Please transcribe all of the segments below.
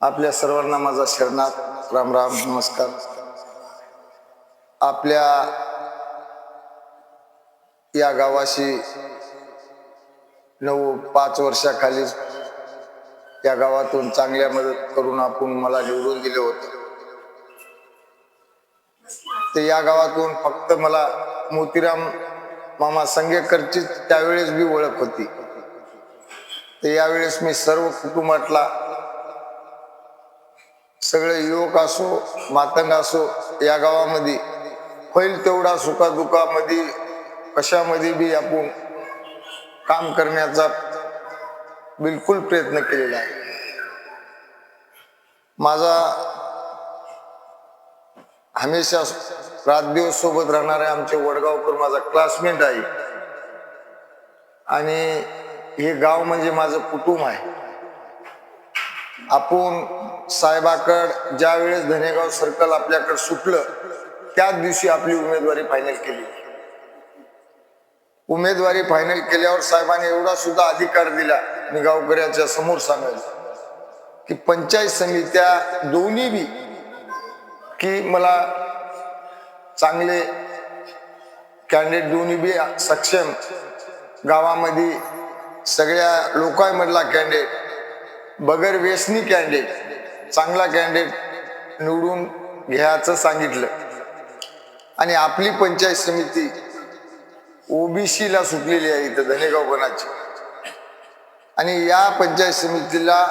आपल्या सर्वांना माझा शरणात राम राम नमस्कार. आपल्या या गावाशी नऊ पाच वर्षाखाली या गावातून चांगल्या मदत करून आपण मला निवडून दिले होते. ते या गावातून फक्त मला मोतीराम मामा संगेकरची त्यावेळेस बी ओळख होती. ते यावेळेस मी सर्व कुटुंबातला सगळे युवक असो मातंग असो या गावामध्ये होईल तेवढा सुखादुखामध्ये कशामध्ये बी आपण काम करण्याचा बिलकुल प्रयत्न केलेला आहे. माझा हमेशा रातदिवस सोबत राहणारे आमचे वडगावकर माझा क्लासमेट आहे. आणि हे गाव म्हणजे माझं कुटुंब आहे. आपण साहेबाकड ज्या वेळेस धनेगाव सर्कल आपल्याकडे सुटलं त्याच दिवशी आपली उमेदवारी फायनल केली. उमेदवारी फायनल केल्यावर साहेबांनी एवढा सुद्धा अधिकार दिला मी गावकऱ्याच्या समोर सांगायला की पंचायत समित्या दोन्ही बी की मला चांगले कॅन्डिडेट दोन्ही बी सक्षम गावामध्ये सगळ्या लोकांमधला कॅन्डिडेट बगर व्यसनी कॅन्डिडेट चांगला कॅन्डिडेट निवडून घ्यायचं सांगितलं. आणि आपली पंचायत समिती ओबीसीला सुटलेली आहे इथं धनेगावपणाची आणि या पंचायत समितीला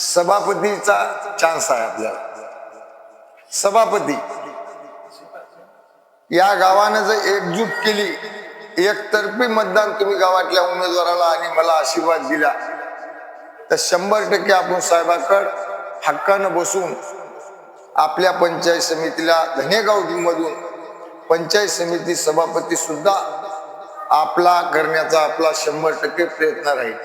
सभापतीचा चान्स आहे आपल्याला. सभापती. या गावानं जर एकजूट केली एकतर्फी मतदान तुम्ही गावातल्या उमेदवाराला आणि मला आशीर्वाद दिला तर शंभर टक्के आपण साहेबाकड हक्कानं बसून आपल्या पंचायत समितीला धनेगावमधून पंचायत समिती सभापती सुद्धा आपला करण्याचा आपला शंभर टक्के प्रयत्न राहील.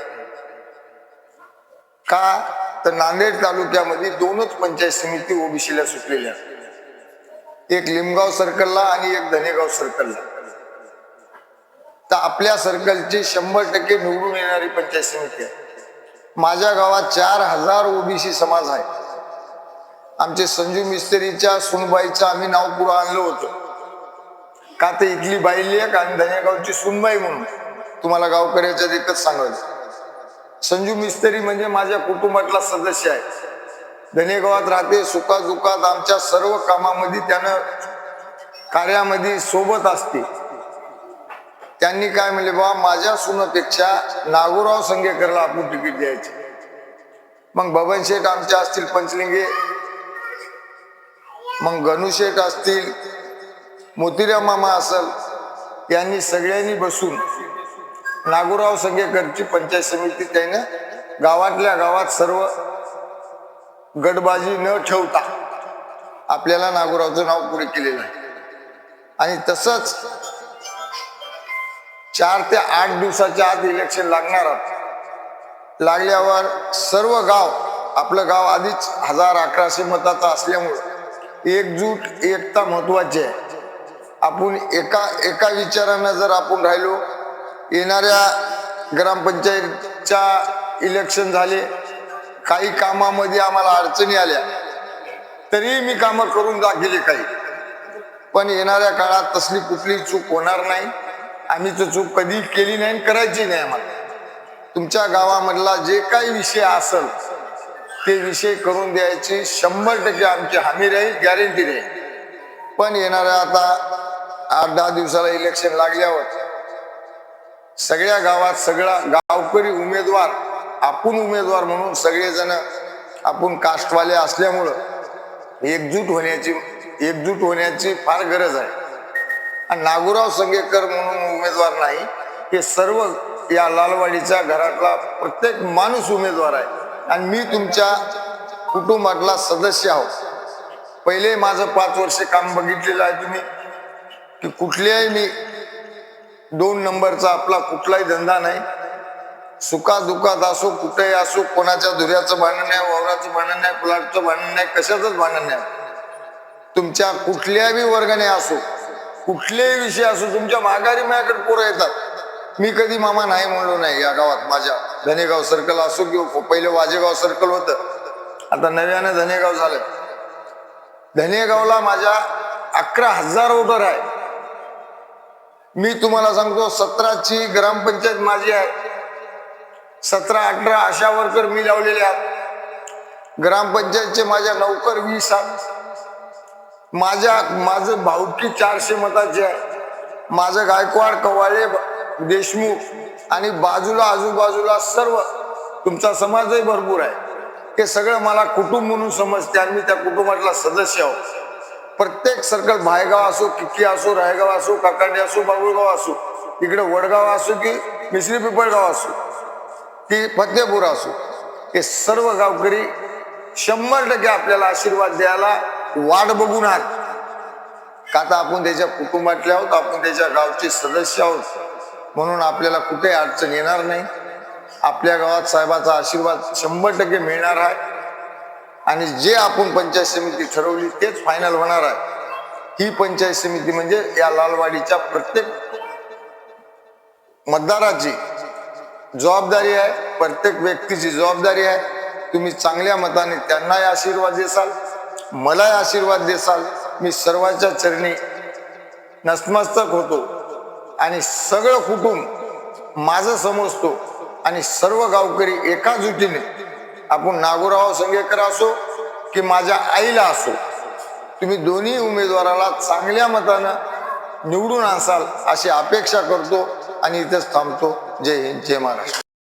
का? तर नांदेड तालुक्यामध्ये दोनच पंचायत समिती ओबीसीला सुटलेल्या एक लिमगाव सर्कलला आणि एक धनेगाव सर्कलला तर आपल्या सर्कलची शंभर टक्के निवडून येणारी पंचायत समिती आहे. माझ्या गावात चार हजार ओबीसी समाज आहे. आमचे संजू मिस्त्रीच्या सुनबाईचं आम्ही नाव पुढं आणलं होतं. का तर इथली बाई लेख आणि धनेगावची सुनबाई म्हणून. तुम्हाला गावकऱ्याच्या एकच सांगायचं. संजू मिस्त्री म्हणजे माझ्या कुटुंबातला सदस्य आहे. धनेगावात राहते सुखादुखात आमच्या सर्व कामामध्ये त्यानं कार्यामध्ये सोबत असते. त्यांनी काय म्हणले बा माझ्या सुनपेक्षा नागोराव संगेकरला आपण तिकीट द्यायचे. मग बबन शेठ आमच्या असतील पंचलिंगे मग गणुशेठ असतील मोतीराम मामा असल यांनी सगळ्यांनी बसून नागोराव संगेकरची पंचायत समिती त्यानं गावातल्या गावात सर्व गडबाजी न ठेवता आपल्याला नागोरावचं नाव पुढे केलेलं आहे. आणि तसंच चार ते आठ दिवसाच्या आत इलेक्शन लागणार लागल्यावर सर्व गाव आपलं गाव आधीच हजार अकराशे मताचं असल्यामुळं एकजूट एकता महत्वाची आहे. आपण एका एका विचारानं जर आपण राहिलो येणाऱ्या ग्रामपंचायतच्या इलेक्शन झाले काही कामामध्ये आम्हाला अडचणी आल्या तरीही मी कामं करून दाखवली काही. पण येणाऱ्या काळात तसली कुठली चूक होणार नाही. आम्ही तर चूक कधी केली नाही आणि करायची नाही आम्हाला. तुमच्या गावामधला जे काही विषय असल ते विषय करून द्यायची शंभर टक्के आमची हमी राहील गॅरंटी राहील. पण येणाऱ्या आता आठ दहा दिवसाला इलेक्शन लागल्यावर सगळ्या गावात सगळा गावकरी उमेदवार आपण उमेदवार म्हणून सगळेजण आपण कास्टवाले असल्यामुळं एकजूट होण्याची एकजूट होण्याची फार गरज आहे. आणि नागोराव संगेकर म्हणून उमेदवार नाही हे सर्व या लालवाडीच्या घरातला प्रत्येक माणूस उमेदवार आहे. आणि मी तुमच्या कुटुंबातला सदस्य आहोत. पहिले माझं पाच वर्ष काम बघितलेलं आहे तुम्ही की कुठल्याही मी दोन नंबरचा आपला कुठलाही धंदा नाही. सुखादुखात असो कुठेही असो कोणाच्या धुऱ्याचं भांडण नाही वावराचं भांडण नाही प्लॉटचं भांडण नाही कशाचंच भांडण नाही. तुमच्या कुठल्याही वर्गाने असो कुठलेही विषय असो तुमच्या माघारी माझ्याकडे पोरं येतात. मी कधी मामा नाही म्हणलो नाही या गावात. माझ्या धनेगाव सर्कल असो किंवा पहिलं वाजेगाव सर्कल होतं. आता नव्यानं धनेगाव झालं. धनेगावला माझ्या अकरा हजार वोटर आहे. मी तुम्हाला सांगतो सतराची ग्रामपंचायत माझी आहे. सतरा अठरा आशा वर्कर मी लावलेले आहेत. ग्रामपंचायतचे माझ्या नौकर वीस आहेत. माझ्या माझं भाऊकी चारशे मताचे आहे. माझं गायकवाड कवाळे देशमुख आणि बाजूला आजूबाजूला सर्व तुमचा समाजही भरपूर आहे. हे सगळं मला कुटुंब म्हणून समजते आणि मी त्या कुटुंबातला सदस्य आहो. प्रत्येक सर्कल भायगाव असो किक्की असो रायगाव असो काकांडी असो बाबुळगाव असो इकडे वडगाव असो की मिश्री पिपळगाव असो की फतेपूर असो हे सर्व गावकरी शंभर टक्के आपल्याला आशीर्वाद द्यायला वाट बघून आहात. का तर आपण त्याच्या कुटुंबातले आहोत आपण त्याच्या गावचे सदस्य आहोत. म्हणून आपल्याला कुठे अडचण येणार नाही. आपल्या गावात साहेबाचा आशीर्वाद शंभर टक्के मिळणार आहे. आणि जे आपण पंचायत समिती ठरवली तेच फायनल होणार आहे. ही पंचायत समिती म्हणजे या लालवाडीच्या प्रत्येक मतदाराची जबाबदारी आहे. प्रत्येक व्यक्तीची जबाबदारी आहे. तुम्ही चांगल्या मताने त्यांनाही आशीर्वाद देसाल. मलाही आशीर्वाद देसाल. मी सर्वांच्या चरणी नतमस्तक होतो. आणि सगळं कुटुंब माझं समजतो. आणि सर्व गावकरी एका जुटीने आपण नागोराव संगेकर असो की माझ्या आईला असो तुम्ही दोन्ही उमेदवाराला चांगल्या मतानं निवडून असाल अशी अपेक्षा करतो. आणि इथेच थांबतो. जय हिंद जय महाराष्ट्र.